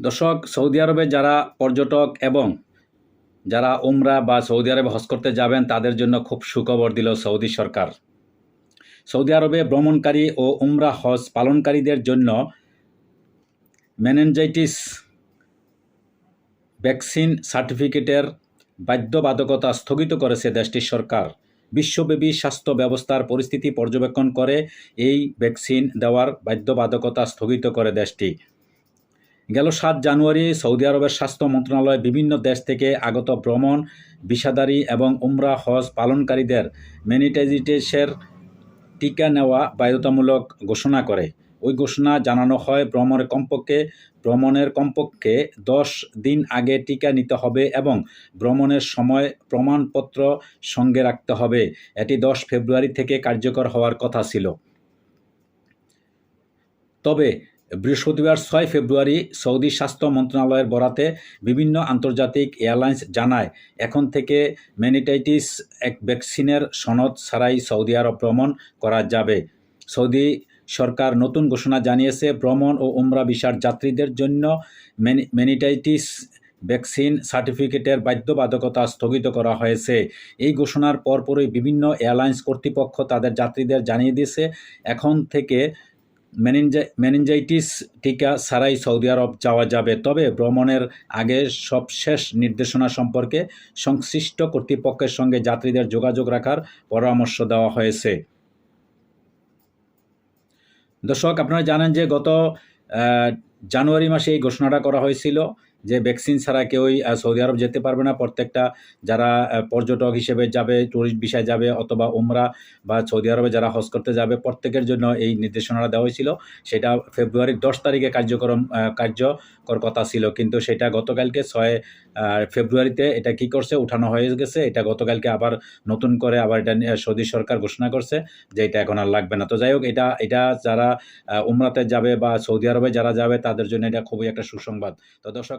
দর্শক, সৌদি আরবে যারা পর্যটক এবং যারা উমরা বা সৌদি আরবে হজ করতে যাবেন, তাদের জন্য খুব সুখবর দিল সৌদি সরকার। সৌদি আরবে ভ্রমণকারী ও উমরা হজ পালনকারীদের জন্য মেনেঞ্জাইটিস ভ্যাকসিন সার্টিফিকেটের বাধ্যবাধকতা স্থগিত করেছে দেশটির সরকার। বিশ্বব্যাপী স্বাস্থ্য ব্যবস্থার পরিস্থিতি পর্যবেক্ষণ করে এই ভ্যাকসিন দেওয়ার বাধ্যবাধকতা স্থগিত করে দেশটি। গেল সাত জানুয়ারি সৌদি আরবের স্বাস্থ্য মন্ত্রণালয় বিভিন্ন দেশ থেকে আগত ভ্রমণ, বিষাদারী এবং উমরা হজ পালনকারীদের মেনিটাইজিটেসের টিকা নেওয়া বাধ্যতামূলক ঘোষণা করে। ওই ঘোষণা জানানো হয় ভ্রমণের কমপক্ষে ভ্রমণের কমপক্ষে দশ দিন আগে টিকা নিতে হবে এবং ভ্রমণের সময় প্রমাণপত্র সঙ্গে রাখতে হবে। এটি দশ ফেব্রুয়ারি থেকে কার্যকর হওয়ার কথা ছিল। তবে বৃহস্পতিবার ছয় ফেব্রুয়ারি সৌদি স্বাস্থ্য মন্ত্রণালয়ের বরাতে বিভিন্ন আন্তর্জাতিক এয়ারলাইন্স জানায়, এখন থেকে মেনিটাইটিস এক ভ্যাকসিনের সনদ ছাড়াই সৌদি আরব ভ্রমণ করা যাবে। সৌদি সরকার নতুন ঘোষণা জানিয়েছে, ভ্রমণ ও উমরা ভিসার যাত্রীদের জন্য মেনি- মেনিটাইটিস ভ্যাকসিন সার্টিফিকেটের বাধ্যবাধকতা স্থগিত করা হয়েছে। এই ঘোষণার পরপরই বিভিন্ন এয়ারলাইন্স কর্তৃপক্ষ তাদের যাত্রীদের জানিয়ে দিয়েছে, এখন থেকে মেনিনজা- মেনিনজাইটিস টিকা সারাই সৌদি আরব যাওয়া যাবে। তবে ভ্রমণের আগে সব শেষ নির্দেশনা সম্পর্কে সংশ্লিষ্ট কর্তৃপক্ষের সঙ্গে যাত্রীদের যোগাযোগ রাখার পরামর্শ দেওয়া হয়েছে। দর্শক, আপনারা জানেন যে গত জানুয়ারি মাসে এই ঘোষণাটা করা হয়েছিল। যে ভ্যাকসিন ছাড়া কেউই সৌদি আরব যেতে পারবে না। প্রত্যেকটা যারা পর্যটক হিসেবে যাবে ট্যুরিস্ট বিষয়ে যাবে, অথবা উমরা বা সৌদি আরবে যারা হজ করতে যাবে, প্রত্যেকের জন্য এই নির্দেশনাটা দেওয়া হয়েছিল সেটা ফেব্রুয়ারির দশ তারিখে কার্যক্রম কার্যকর কথা ছিল। কিন্তু সেটা গতকালকে ছয় ফেব্রুয়ারিতে এটা কি করছে, উঠানো হয়ে গেছে। এটা গতকালকে আবার নতুন করে আবার এটা সৌদি সরকার ঘোষণা করছে যে এটা এখন আর লাগবে না। তো যাই হোক, এটা এটা যারা উমরাতে যাবে বা সৌদি আরবে যারা যাবে, তাদের জন্য এটা খুবই একটা সুসংবাদ। তো দর্শক